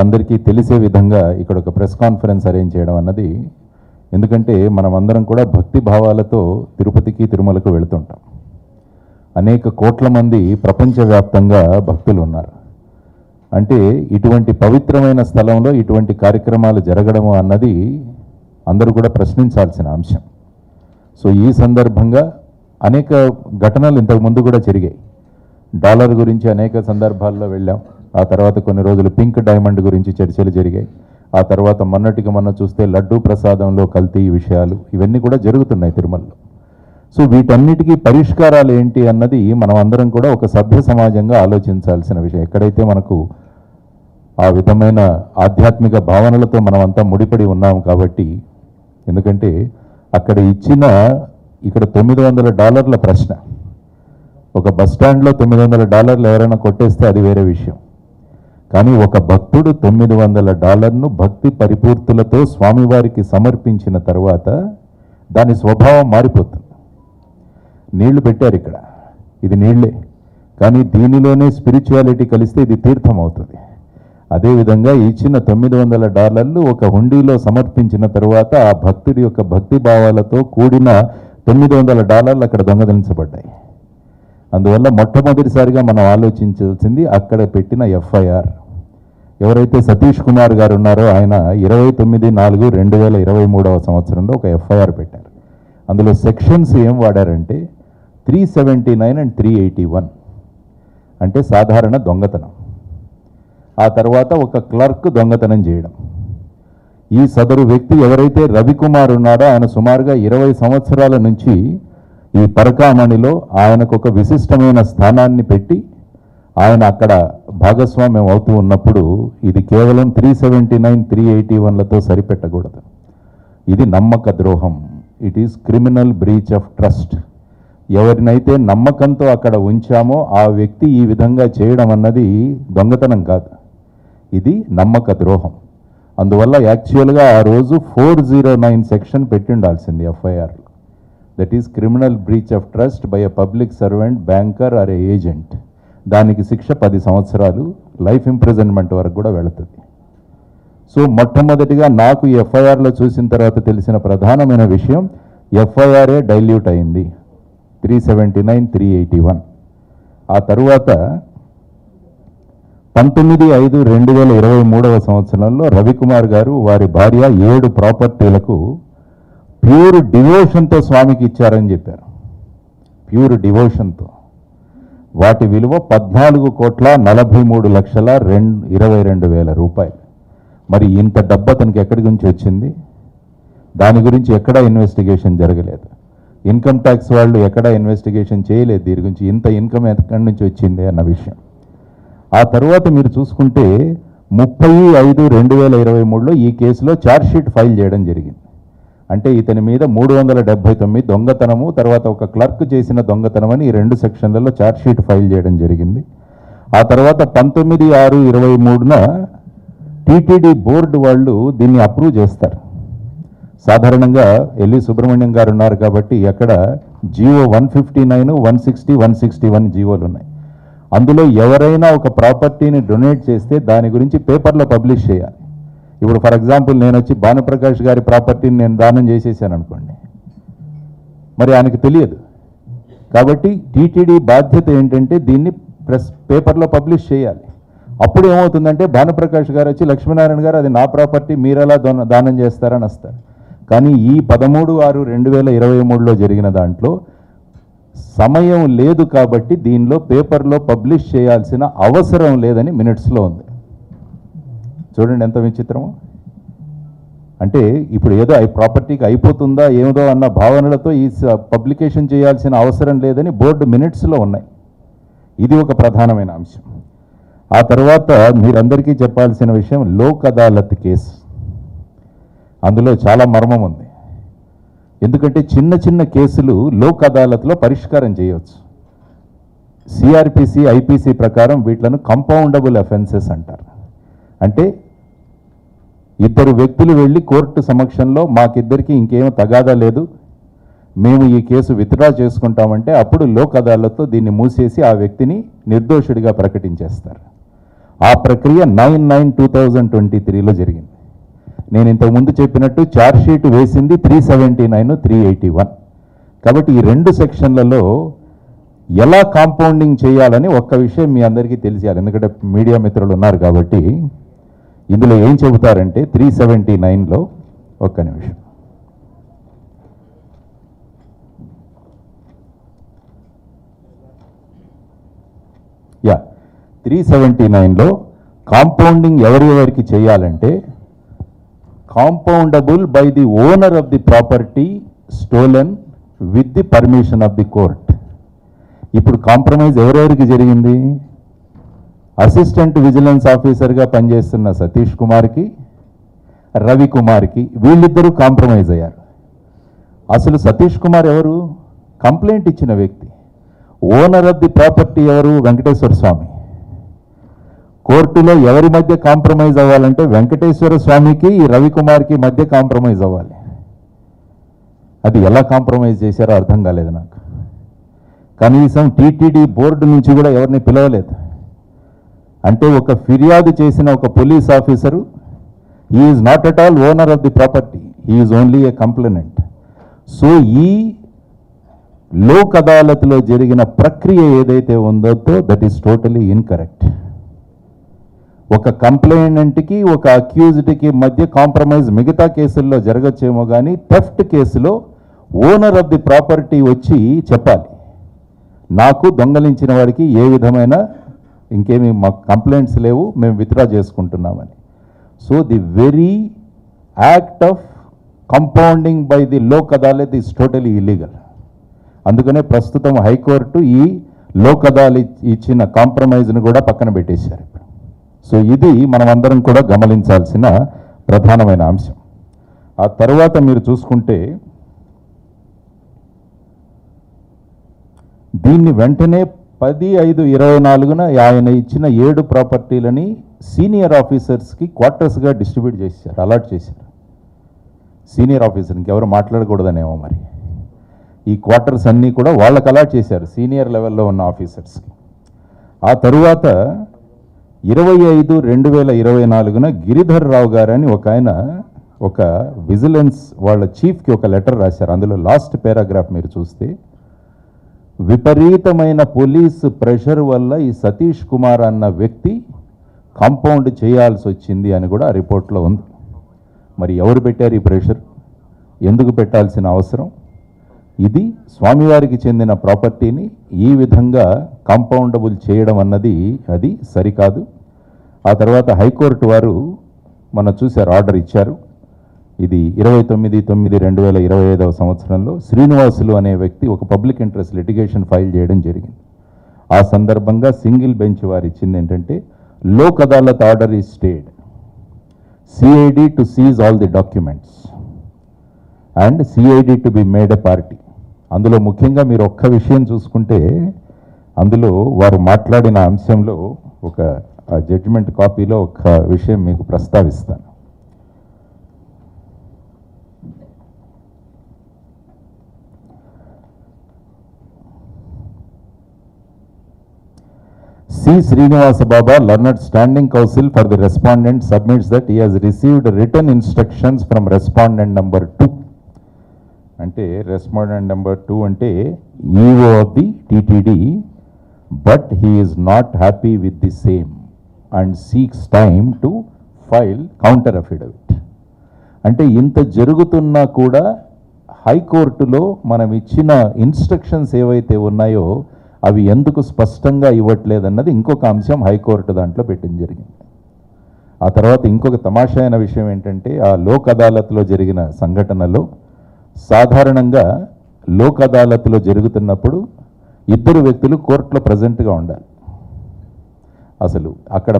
అందరికీ తెలిసే విధంగా ఇక్కడ ఒక ప్రెస్ కాన్ఫరెన్స్ అరేంజ్ చేయడం అన్నది. ఎందుకంటే మనం అందరం కూడా భక్తి భావాలతో తిరుపతికి తిరుమలకు వెళుతుంటాం. అనేక కోట్ల మంది ప్రపంచవ్యాప్తంగా భక్తులు ఉన్నారు. అంటే ఇటువంటి పవిత్రమైన స్థలంలో ఇటువంటి కార్యక్రమాలు జరగడము అన్నది అందరూ కూడా ప్రశ్నించాల్సిన అంశం. సో ఈ సందర్భంగా అనేక ఘటనలు ఇంతకు ముందు కూడా జరిగాయి. డాలర్ గురించి అనేక సందర్భాల్లో వెళ్ళాం. ఆ తర్వాత కొన్ని రోజులు పింక్ డైమండ్ గురించి చర్చలు జరిగాయి. ఆ తర్వాత మొన్నటికి మొన్న చూస్తే లడ్డూ ప్రసాదంలో కల్తీ విషయాలు ఇవన్నీ కూడా జరుగుతున్నాయి తిరుమలలో. సో వీటన్నిటికీ పరిష్కారాలు ఏంటి అన్నది మనం అందరం కూడా ఒక సభ్య సమాజంగా ఆలోచించాల్సిన విషయం. ఎక్కడైతే మనకు ఆ విధమైన ఆధ్యాత్మిక భావనలతో మనం అంతా ముడిపడి ఉన్నాం కాబట్టి ఎందుకంటే అక్కడ ఇచ్చిన ఇక్కడ తొమ్మిది వందల డాలర్ల ప్రశ్న. ఒక బస్ స్టాండ్లో తొమ్మిది వందల డాలర్లు ఎవరైనా కొట్టేస్తే అది వేరే విషయం. కానీ ఒక భక్తుడు తొమ్మిది వందల డాలర్ను భక్తి పరిపూర్తులతో స్వామివారికి సమర్పించిన తర్వాత దాని స్వభావం మారిపోతుంది. నీళ్ళు పెట్టారు ఇక్కడ. ఇది నీళ్ళే. కానీ దీనిలోనే స్పిరిచువాలిటీ కలిస్తే ఇది తీర్థం అవుతుంది అదేవిధంగా ఇచ్చిన తొమ్మిది వందల డాలర్లు ఒక హుండీలో సమర్పించిన తరువాత ఆ భక్తుడి యొక్క భక్తి భావాలతో కూడిన తొమ్మిది వందల డాలర్లు అక్కడ దొంగలించబడ్డాయి అందువల్ల మొట్టమొదటిసారిగా మనం ఆలోచించాల్సింది అక్కడ పెట్టిన ఎఫ్ఐఆర్. ఎవరైతే సతీష్ కుమార్ గారు ఉన్నారో ఆయన ఇరవై తొమ్మిది నాలుగు రెండు వేల ఇరవై మూడవ సంవత్సరంలో ఒక ఎఫ్ఐఆర్ పెట్టారు. అందులో సెక్షన్స్ ఏం వాడారంటే three seventy nine and three eighty one. అంటే సాధారణ దొంగతనం. ఆ తర్వాత ఒక క్లర్క్ దొంగతనం చేయడం. ఈ సదరు వ్యక్తి ఎవరైతే రవికుమార్ ఉన్నాడో ఆయన సుమారుగా ఇరవై సంవత్సరాల నుంచి ఈ పరకామణిలో ఆయనకు ఒక విశిష్టమైన స్థానాన్ని పెట్టి ఆయన అక్కడ భాగస్వామ్యం అవుతూ ఉన్నప్పుడు ఇది కేవలం three seventy nine three eighty వన్లతో సరిపెట్టకూడదు. ఇది నమ్మక ద్రోహం. It is criminal breach of trust ఎవరినైతే నమ్మకంతో అక్కడ ఉంచామో ఆ వ్యక్తి ఈ విధంగా చేయడం అన్నది దొంగతనం కాదు. ఇది నమ్మక ద్రోహం. అందువల్ల యాక్చువల్గా ఆ రోజు ఫోర్ జీరో నైన్ సెక్షన్ పెట్టిండాల్సింది ఎఫ్ఐఆర్లో that is criminal breach of trust by a public servant banker or a agent దానికి శిక్ష పది సంవత్సరాలు లైఫ్ ఇంప్రిజన్మెంట్ వరకు కూడా వెళుతుంది. సో మొట్టమొదటిగా నాకు ఎఫ్ఐఆర్లో చూసిన తర్వాత తెలిసిన ప్రధానమైన విషయం ఎఫ్ఐఆర్ఏ డైల్యూట్ అయింది. Three seventy nine three eighty one. ఆ తరువాత పంతొమ్మిది ఐదు రెండు వేల ఇరవై మూడవ సంవత్సరంలో రవికుమార్ గారు వారి భార్య ఏడు ప్రాపర్టీలకు ప్యూర్ డివోషన్తో స్వామికి ఇచ్చారని చెప్పారు. ప్యూర్ డివోషన్తో. వాటి విలువ పద్నాలుగు కోట్ల నలభై మూడు లక్షల రెండు ఇరవై రెండు వేల రూపాయలు. మరి ఇంత డబ్బు అతనికి ఎక్కడి గురించి వచ్చింది? దాని గురించి ఎక్కడా ఇన్వెస్టిగేషన్ జరగలేదు. ఇన్కమ్ ట్యాక్స్ వాళ్ళు ఎక్కడా ఇన్వెస్టిగేషన్ చేయలేదు దీని గురించి. ఇంత ఇన్కమ్ ఎక్కడి నుంచి వచ్చింది అన్న విషయం. ఆ తర్వాత మీరు చూసుకుంటే ముప్పై ఐదు రెండు వేల ఇరవై మూడులో ఈ కేసులో ఛార్జ్షీట్ ఫైల్ చేయడం జరిగింది. అంటే ఇతని మీద మూడు వందల డెబ్బై తొమ్మిది దొంగతనము తర్వాత ఒక క్లర్క్ చేసిన దొంగతనం అని ఈ రెండు సెక్షన్లలో ఛార్జ్షీట్ ఫైల్ చేయడం జరిగింది. ఆ తర్వాత పంతొమ్మిది ఆరు ఇరవై మూడున టీటీడీ బోర్డు వాళ్ళు దీన్ని అప్రూవ్ చేస్తారు. సాధారణంగా ఎల్వి సుబ్రహ్మణ్యం గారు ఉన్నారు కాబట్టి అక్కడ GO one fifty nine one sixty one sixty one జియోలు ఉన్నాయి. అందులో ఎవరైనా ఒక ప్రాపర్టీని డొనేట్ చేస్తే దాని గురించి పేపర్లో పబ్లిష్ చేయాలి. ఇప్పుడు ఫర్ ఎగ్జాంపుల్ నేను వచ్చి భానుప్రకాష్ గారి ప్రాపర్టీని నేను దానం చేసేసాను అనుకోండి. మరి ఆయనకు తెలియదు. కాబట్టి టీటీడీ బాధ్యత ఏంటంటే దీన్ని ప్రెస్ పేపర్లో పబ్లిష్ చేయాలి. అప్పుడు ఏమవుతుందంటే భానుప్రకాష్ గారు వచ్చి లక్ష్మీనారాయణ గారు అది నా ప్రాపర్టీ మీరెలా దానం చేస్తారని వస్తారు. కానీ ఈ పదమూడు ఆరు రెండు వేల ఇరవై మూడులో జరిగిన దాంట్లో సమయం లేదు కాబట్టి దీనిలో పేపర్లో పబ్లిష్ చేయాల్సిన అవసరం లేదని మినిట్స్లో ఉంది. చూడండి ఎంత విచిత్రమో. అంటే ఇప్పుడు ఏదో ఈ ప్రాపర్టీకి అయిపోతుందా ఏమిదో అన్న భావనలతో ఈ స- పబ్లికేషన్ చేయాల్సిన అవసరం లేదని బోర్డు మినిట్స్లో ఉన్నాయి. ఇది ఒక ప్రధానమైన అంశం. ఆ తర్వాత మీరందరికీ చెప్పాల్సిన విషయం లోక్ అదాలత్ కేసు. అందులో చాలా మర్మం ఉంది. ఎందుకంటే చిన్న చిన్న కేసులు లోక్ అదాలత్లో పరిష్కారం చేయవచ్చు సిఆర్పిసి ఐపీసీ ప్రకారం వీటిలను కంపౌండబుల్ అఫెన్సెస్ అంటారు. అంటే ఇద్దరు వ్యక్తులు వెళ్ళి కోర్టు సమక్షంలో మాకిద్దరికి ఇంకేం తగాదా లేదు. మేము ఈ కేసు విత్డ్రా చేసుకుంటామంటే అప్పుడు లోక్ అదాలత్తో దీన్ని మూసేసి ఆ వ్యక్తిని నిర్దోషుడిగా ప్రకటించేస్తారు. ఆ ప్రక్రియ nine nine two thousand twenty త్రీలో జరిగింది. నేను ఇంతకుముందు చెప్పినట్టు ఛార్జ్షీట్ వేసింది three seventy nine three eighty one. కాబట్టి ఈ రెండు సెక్షన్లలో ఎలా కాంపౌండింగ్ చేయాలని ఒక్క విషయం మీ అందరికీ తెలియాలి ఎందుకంటే మీడియా మిత్రులు ఉన్నారు కాబట్టి ఇందులో ఏం చెబుతారంటే త్రీ సెవెంటీ నైన్లో ఒక్క నిమిషం. యా త్రీ సెవెంటీ నైన్లో కాంపౌండింగ్ ఎవరెవరికి చేయాలంటే compoundable by the owner of the property stolen with the permission of the court. ఇప్పుడు కాంప్రమైజ్ ఎవరెవరికి జరిగింది? అసిస్టెంట్ విజిలెన్స్ ఆఫీసర్గా పనిచేస్తున్న సతీష్ కుమార్కి రవికుమార్కి వీళ్ళిద్దరూ కాంప్రమైజ్ అయ్యారు. అసలు సతీష్ కుమార్ ఎవరు? కంప్లైంట్ ఇచ్చిన వ్యక్తి. ఓనర్ ఆఫ్ ది ప్రాపర్టీ ఎవరు? వెంకటేశ్వర స్వామి. కోర్టులో ఎవరి మధ్య కాంప్రమైజ్ అవ్వాలంటే వెంకటేశ్వర స్వామికి ఈ రవికుమార్కి మధ్య కాంప్రమైజ్ అవ్వాలి. అది ఎలా కాంప్రమైజ్ చేశారో అర్థం కాలేదు నాకు. కనీసం టీటీడీ బోర్డు నుంచి కూడా ఎవరిని పిలవలేదు. అంటే ఒక ఫిర్యాదు చేసిన ఒక police officer is not at all owner of the property is only a complainant so ఈ లోక్ అదాలత్లో జరిగిన ప్రక్రియ ఏదైతే ఉందో దట్ ఈస్ టోటలీ ఇన్కరెక్ట్ ఒక కంప్లైనెంట్కి ఒక అక్యూజ్డ్కి మధ్య కాంప్రమైజ్ మిగతా కేసుల్లో జరగచ్చేమో కానీ థెఫ్ట్ కేసులో ఓనర్ ఆఫ్ ది ప్రాపర్టీ వచ్చి చెప్పాలి. నాకు దొంగలించిన వాడికి ఏ విధమైన ఇంకేమి మాకు కంప్లైంట్స్ లేవు మేము withdraw చేసుకుంటున్నామని. So the very act of compounding by the Lok Adalat is totally illegal. అందుకనే ప్రస్తుతం హైకోర్టు ఈ లోక్ అదాలత్ ఇచ్చిన కాంప్రమైజ్ను కూడా పక్కన పెట్టేశారు ఇప్పుడు. సో ఇది మనమందరం కూడా గమనించాల్సిన ప్రధానమైన అంశం. ఆ తర్వాత మీరు చూసుకుంటే దీన్ని వెంటనే పది ఐదు ఇరవై నాలుగున ఆయన ఇచ్చిన ఏడు ప్రాపర్టీలని సీనియర్ ఆఫీసర్స్కి క్వార్టర్స్గా డిస్ట్రిబ్యూట్ చేశారు అలాట్ చేశారు. సీనియర్ ఆఫీసర్ ఇంకెవరు మాట్లాడకూడదనేమో మరి. ఈ క్వార్టర్స్ అన్నీ కూడా వాళ్ళకి అలాట్ చేశారు సీనియర్ లెవెల్లో ఉన్న ఆఫీసర్స్కి. ఆ తరువాత ఇరవై ఐదు రెండు వేల ఇరవై నాలుగున గిరిధర్ రావు గారని ఒక ఆయన ఒక విజిలెన్స్ వాళ్ళ చీఫ్కి ఒక లెటర్ రాశారు. అందులో లాస్ట్ పారాగ్రాఫ్ మీరు చూస్తే విపరీతమైన పోలీస్ ప్రెషర్ వల్ల ఈ సతీష్ కుమార్ అన్న వ్యక్తి కాంపౌండ్ చేయాల్సి వచ్చింది అని కూడా ఆ రిపోర్ట్లో ఉంది. మరి ఎవరు పెట్టారు ఈ ప్రెషర్? ఎందుకు పెట్టాల్సిన అవసరం? ఇది స్వామివారికి చెందిన ప్రాపర్టీని ఈ విధంగా కాంపౌండబుల్ చేయడం అన్నది అది సరికాదు. ఆ తర్వాత హైకోర్టు వారు మన చూశారు ఆర్డర్ ఇచ్చారు. ఇది ఇరవై తొమ్మిది తొమ్మిది రెండు వేల ఇరవై ఐదవ సంవత్సరంలో శ్రీనివాసులు అనే వ్యక్తి ఒక పబ్లిక్ ఇంట్రెస్ట్ లిటిగేషన్ ఫైల్ చేయడం జరిగింది. ఆ సందర్భంగా సింగిల్ బెంచ్ వారు ఇచ్చింది ఏంటంటే Lok Adalat order is stayed. CID to seize all the documents and CID to be made a party అందులో ముఖ్యంగా మీరు ఒక్క విషయం చూసుకుంటే అందులో వారు మాట్లాడిన అంశంలో ఒక జడ్జిమెంట్ కాపీలో ఒక విషయం మీకు ప్రస్తావిస్తాను. C Srinivasa Baba learned standing counsel for the respondent submits that he has received return instructions from respondent number two. అంటే రెస్పాండెంట్ నెంబర్ టూ అంటే EO of the TTD but he is not happy with the same and seeks time to file counter affidavit అంటే ఇంత జరుగుతున్నా కూడా హైకోర్టులో మనం ఇచ్చిన instructions ఏవైతే ఉన్నాయో అవి ఎందుకు స్పష్టంగా ఇవ్వట్లేదన్నది ఇంకొక అంశం హైకోర్టు దాంట్లో పెట్టడం జరిగింది. ఆ తర్వాత ఇంకొక తమాషా అయిన విషయం ఏంటంటే ఆ లోక్ అదాలత్లో జరిగిన సంఘటనలో సాధారణంగా లోక్ అదాలత్లో జరుగుతున్నప్పుడు ఇద్దరు వ్యక్తులు కోర్టులో ప్రజెంట్గా ఉండాలి. అసలు అక్కడ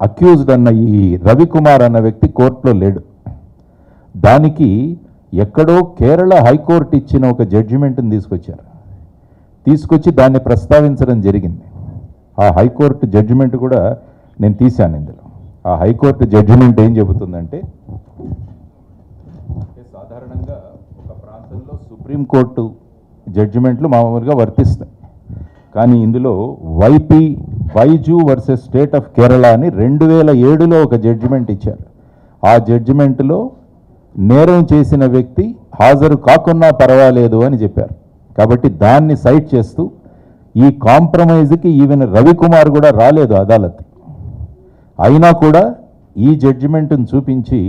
అక్యూజ్డ్ అన్న ఈ రవికుమార్ అన్న వ్యక్తి కోర్టులో లేడు. దానికి ఎక్కడో కేరళ హైకోర్టు ఇచ్చిన ఒక జడ్జిమెంట్ని తీసుకొచ్చారు. తీసుకొచ్చి దాన్ని ప్రస్తావించడం జరిగింది. ఆ హైకోర్టు జడ్జిమెంట్ కూడా నేను తీశాను ఇందులో. ఆ హైకోర్టు జడ్జిమెంట్ ఏం చెబుతుందంటే అంటే సాధారణంగా ఒక ప్రాంతంలో సుప్రీంకోర్టు జడ్జిమెంట్లు మామూలుగా వర్తిస్తాయి. కానీ ఇందులో YP Vaiju versus state of Kerala అని రెండు వేల ఏడులో ఒక జడ్జిమెంట్ ఇచ్చారు. ఆ జడ్జిమెంట్లో నేరం చేసిన వ్యక్తి హాజరు కాకున్నా పర్వాలేదు అని చెప్పారు. కాబట్టి దాన్ని సైట్ చేస్తూ ఈ కాంప్రమైజ్కి ఈవెన్ రవికుమార్ కూడా రాలేదు అదాలత్. అయినా కూడా ఈ జడ్జిమెంట్ను చూపించి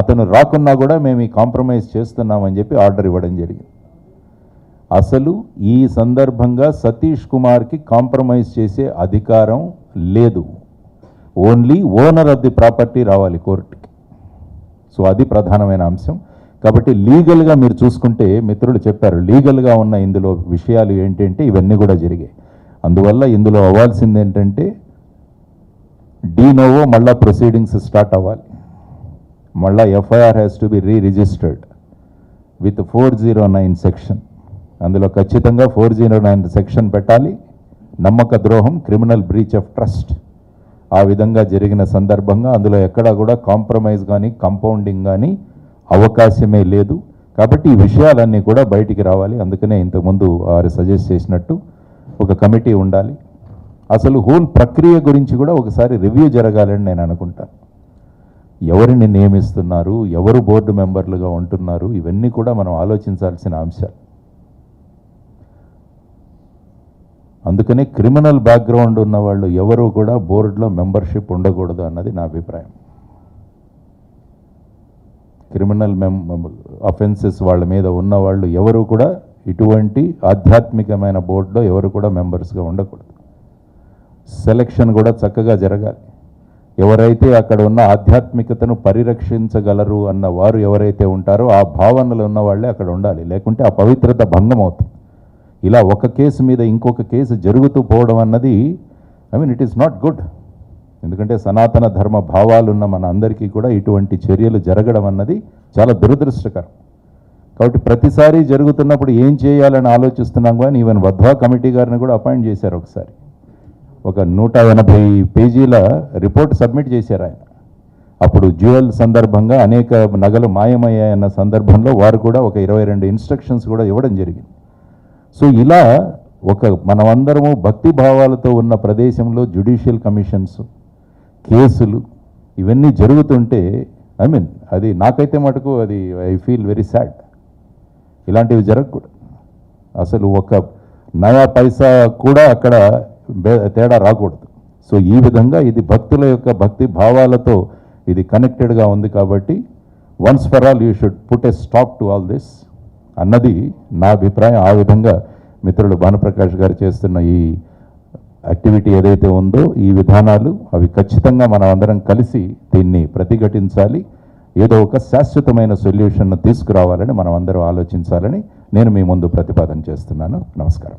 అతను రాకున్నా కూడా మేము ఈ కాంప్రమైజ్ చేస్తున్నామని చెప్పి ఆర్డర్ ఇవ్వడం జరిగింది. అసలు ఈ సందర్భంగా సతీష్ కుమార్కి కాంప్రమైజ్ చేసే అధికారం లేదు. Only owner of the property రావాలి కోర్టుకి సో అది ప్రధానమైన అంశం. కాబట్టి లీగల్గా మీరు చూసుకుంటే మిత్రులు చెప్పారు లీగల్గా ఉన్న ఇందులో విషయాలు ఏంటంటే ఇవన్నీ కూడా జరిగాయి. అందువల్ల ఇందులో అవ్వాల్సింది ఏంటంటే డీనోవో మళ్ళా ప్రొసీడింగ్స్ స్టార్ట్ అవ్వాలి. మళ్ళా FIR has to be re registered with four zero nine section అందులో ఖచ్చితంగా ఫోర్ జీరో నైన్ సెక్షన్ పెట్టాలి. నమ్మక ద్రోహం క్రిమినల్ బ్రీచ్ ఆఫ్ ట్రస్ట్ ఆ విధంగా జరిగిన సందర్భంగా అందులో ఎక్కడా కూడా కాంప్రమైజ్ కానీ కంపౌండింగ్ కానీ అవకాశమే లేదు. కాబట్టి ఈ విషయాలన్నీ కూడా బయటికి రావాలి. అందుకనే ఇంతకుముందు వారు సజెస్ట్ చేసినట్టు ఒక కమిటీ ఉండాలి. అసలు హోల్ ప్రక్రియ గురించి కూడా ఒకసారి రివ్యూ జరగాలని నేను అనుకుంటాను ఎవరిని నియమిస్తున్నారు? ఎవరు బోర్డు మెంబర్లుగా ఉంటున్నారు? ఇవన్నీ కూడా మనం ఆలోచించాల్సిన అంశాలు. అందుకనే క్రిమినల్ బ్యాక్గ్రౌండ్ ఉన్న వాళ్ళు ఎవరు కూడా బోర్డులో మెంబర్షిప్ ఉండకూడదు అన్నది నా అభిప్రాయం. క్రిమినల్ మెమ్ అఫెన్సెస్ వాళ్ళ మీద ఉన్న వాళ్ళు ఎవరు కూడా ఇటువంటి ఆధ్యాత్మికమైన బోర్డులో ఎవరు కూడా మెంబర్స్గా ఉండకూడదు. సెలక్షన్ కూడా చక్కగా జరగాలి. ఎవరైతే అక్కడ ఉన్న ఆధ్యాత్మికతను పరిరక్షించగలరు అన్న వారు ఎవరైతే ఉంటారో ఆ భావనలు ఉన్న వాళ్ళే అక్కడ ఉండాలి. లేకుంటే ఆ పవిత్రత భంగం అవుతుంది. ఇలా ఒక కేసు మీద ఇంకొక కేసు జరుగుతూ పోవడం అన్నది I mean it is not good ఎందుకంటే సనాతన ధర్మ భావాలున్న మన అందరికీ కూడా ఇటువంటి చర్యలు జరగడం అన్నది చాలా దురదృష్టకరం. కాబట్టి ప్రతిసారి జరుగుతున్నప్పుడు ఏం చేయాలని ఆలోచిస్తున్నాం కానీ ఈవెన్ వధ్వా కమిటీ గారిని కూడా అపాయింట్ చేశారు ఒకసారి. ఒక నూట ఎనభై పేజీల రిపోర్ట్ సబ్మిట్ చేశారు ఆయన. అప్పుడు జ్యువెల్ సందర్భంగా అనేక నగలు మాయమయ్యాయన్న సందర్భంలో వారు కూడా ఒక ఇరవై రెండు ఇన్స్ట్రక్షన్స్ కూడా ఇవ్వడం జరిగింది. సో ఇలా ఒక మనమందరము భక్తి భావాలతో ఉన్న ప్రదేశంలో జ్యుడిషియల్ కమిషన్స్ కేసులు ఇవన్నీ జరుగుతుంటే ఐ మీన్ అది నాకైతే మటుకు అది ఐ ఫీల్ వెరీ సాడ్ ఇలాంటివి జరగకూడదు. అసలు ఒక నయా పైసా కూడా అక్కడ తేడా రాకూడదు. సో ఈ విధంగా ఇది భక్తుల యొక్క భక్తి భావాలతో ఇది కనెక్టెడ్గా ఉంది కాబట్టి once for all you should put a stop to all this అన్నది నా అభిప్రాయం. ఆ విధంగా మిత్రులు భానుప్రకాష్ గారు చేస్తున్న ఈ యాక్టివిటీ ఏదైతే ఉందో ఈ విధానాలు అవి ఖచ్చితంగా మనం అందరం కలిసి దీన్ని ప్రతిఘటించాలి. ఏదో ఒక శాశ్వతమైన సొల్యూషన్ను తీసుకురావాలని మనం అందరం ఆలోచించాలని నేను మీ ముందు ప్రతిపాదన చేస్తున్నాను. నమస్కారం.